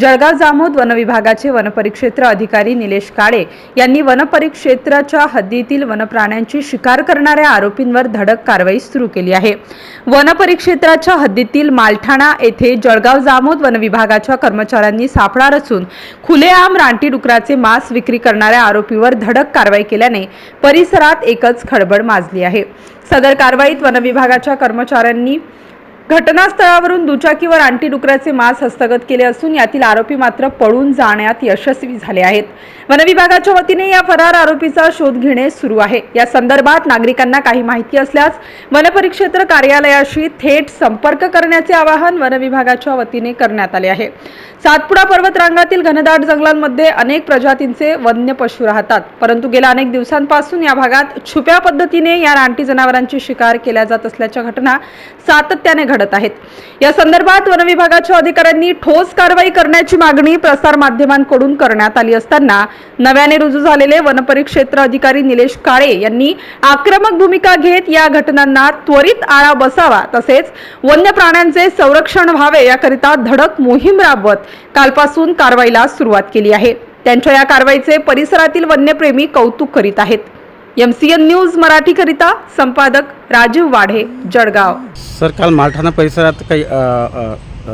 जळगाव जामोद वनविभागाचे वनपरिक्षेत्र अधिकारी निलेश काळे यांनी वनपरिक्षेत्राच्या हद्दीतील वनप्राण्यांची शिकार करणाऱ्या आरोपींवर धडक कारवाई सुरू केली आहे. वनपरिक्षेत्राच्या हद्दीतील मालठाणा येथे जळगाव जामोद वनविभागाच्या कर्मचाऱ्यांनी सापळा रचून खुलेआम रानटी डुकराचे मांस विक्री करणाऱ्या आरोपीवर धडक कारवाई केल्याने परिसरात एकच खळबळ माजली आहे. सदर कारवाईत वनविभागाच्या कर्मचाऱ्यांनी घटनास्थळावरून दुचाकीवर आणटी डुकराचे मांस हस्तगत केले असून यातील आरोपी मात्र पळून जाण्यात यशस्वी झाले आहेत. वनविभागाच्या वतीने या फरार आरोपीचा शोध घेणे सुरू आहे. या संदर्भात नागरिकांना काही माहिती असल्यास वनपरिक्षेत्र कार्यालयाशी थेट संपर्क करण्याचे आवाहन वनविभागाच्या वतीने करण्यात आले आहे. सातपुडा पर्वतरांगातील घनदाट जंगलांमध्ये अनेक प्रजातींचे वन्य पशु राहतात. परंतु गेल्या अनेक दिवसांपासून या भागात छुप्या पद्धतीने या रानटी जनावरांची शिकार केल्या जात असल्याच्या घटना सातत्याने घडत आहेत. या संदर्भात वनविभागाच्या अधिकाऱ्यांनी ठोस कारवाई करण्याची मागणी प्रसार माध्यमांकडून करण्यात आली असताना नव्याने रुजू झालेले वनपरिक्षेत्र अधिकारी निलेश काळे यांनी आक्रमक भूमिका घेत या घटनांना त्वरित आळा बसावा तसेच वन्य प्राण्यांचे संरक्षण व्हावे याकरिता धडक मोहीम राबवत कालपासून कारवाईला सुरुवात केली आहे. त्यांच्या या कारवाईचे परिसरातील वन्यप्रेमी कौतुक करीत आहेत. एमसीएन न्यूज मराठीकरिता संपादक राजीव वाढे जळगाव. सर काल मालठाणा परिसरात काही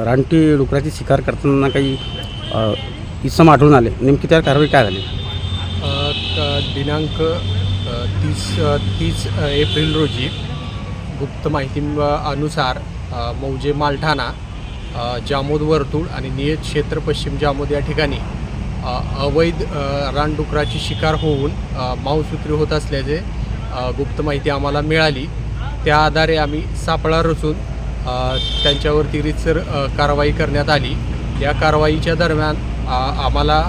रानटी डुकराची शिकार करताना काही इसम आढळून आले. नेमकी त्या कारवाई काय झाली? दिनांक तीस तीस एप्रिल रोजी गुप्त माहिती अनुसार मौजे मालठाणा जामोद वर्तुळ आणि नियत क्षेत्र पश्चिम जामोद या ठिकाणी अवैध रानडुकराची शिकार होऊन मांस विक्री होत असल्याचे गुप्त माहिती आम्हाला मिळाली. त्या आधारे आम्ही सापळा रचून त्यांच्यावरती रितसर कारवाई करण्यात आली. या कारवाईच्या दरम्यान आम्हाला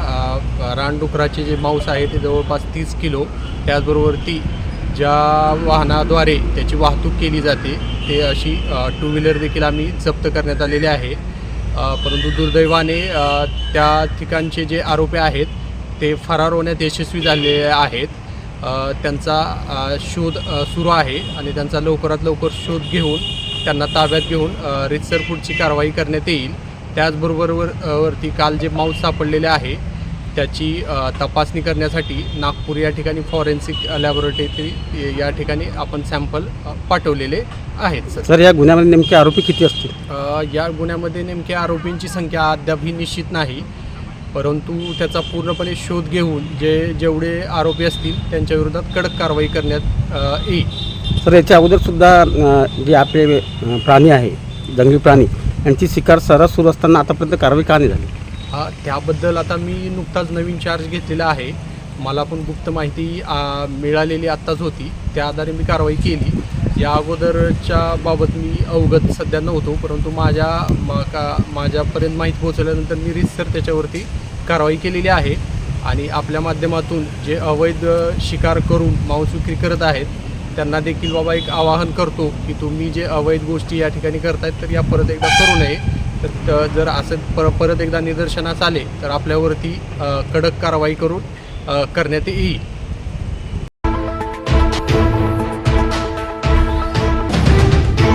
रानडुकराचे जे मांस आहे ते जवळपास तीस किलो त्याचबरोबर ती ज्या वाहनाद्वारे त्याची वाहतूक केली जाते ते अशी टू व्हीलर देखील आम्ही जप्त करण्यात आलेली आहे. परंतु दुर्दैवाने त्या ठिकाणचे जे आरोपी आहेत ते फरार होण्यात यशस्वी झालेले आहेत. त्यांचा शोध सुरू आहे आणि त्यांचा लवकरात लवकर शोध घेऊन त्यांना ताब्यात घेऊन रितसर पुढची कारवाई करण्यात येईल. त्याचबरोबर वरती काल जे माऊस सापडलेले आहे त्याची तपासणी करण्यासाठी नागपूर या ठिकाणी फॉरेन्सिक लॅबोरेटरी या ठिकाणी आपण सॅम्पल पाठवलेले आहेत सर. सर या गुन्ह्यामध्ये नेमके आरोपी किती असतील? या गुन्ह्यामध्ये नेमक्या आरोपींची संख्या अद्यापही निश्चित नाही. परंतु त्याचा पूर्णपणे शोध घेऊन जे जेवढे आरोपी असतील त्यांच्या विरोधात कडक कारवाई करण्यात येईल. सर याच्या अगोदरसुद्धा जे आपले प्राणी आहे जंगली प्राणी यांची शिकार सर्रास सुरू असताना आतापर्यंत कारवाई का नाही झाली? त्याबद्दल आता मी नुकताच नवीन चार्ज घेतलेला आहे. मला पण गुप्त माहिती मिळालेली आत्ताच होती. त्या आधारे मी कारवाई केली. या अगोदरच्या बाबत मी अवगत सध्या नव्हतो परंतु माझ्या मा का माझ्यापर्यंत माहिती पोहोचल्यानंतर मी रितसर त्याच्यावरती कारवाई केलेली आहे. आणि आपल्या माध्यमातून जे अवैध शिकार करून मांस विक्री करत आहेत त्यांना देखील बाबा एक आवाहन करतो की तुम्ही जे अवैध गोष्टी या ठिकाणी करतायत तर या परत एकदा करू नये. तर जर असं पर परत एकदा निदर्शनास आले तर आपल्यावरती कडक कारवाई करून करण्यात येईल.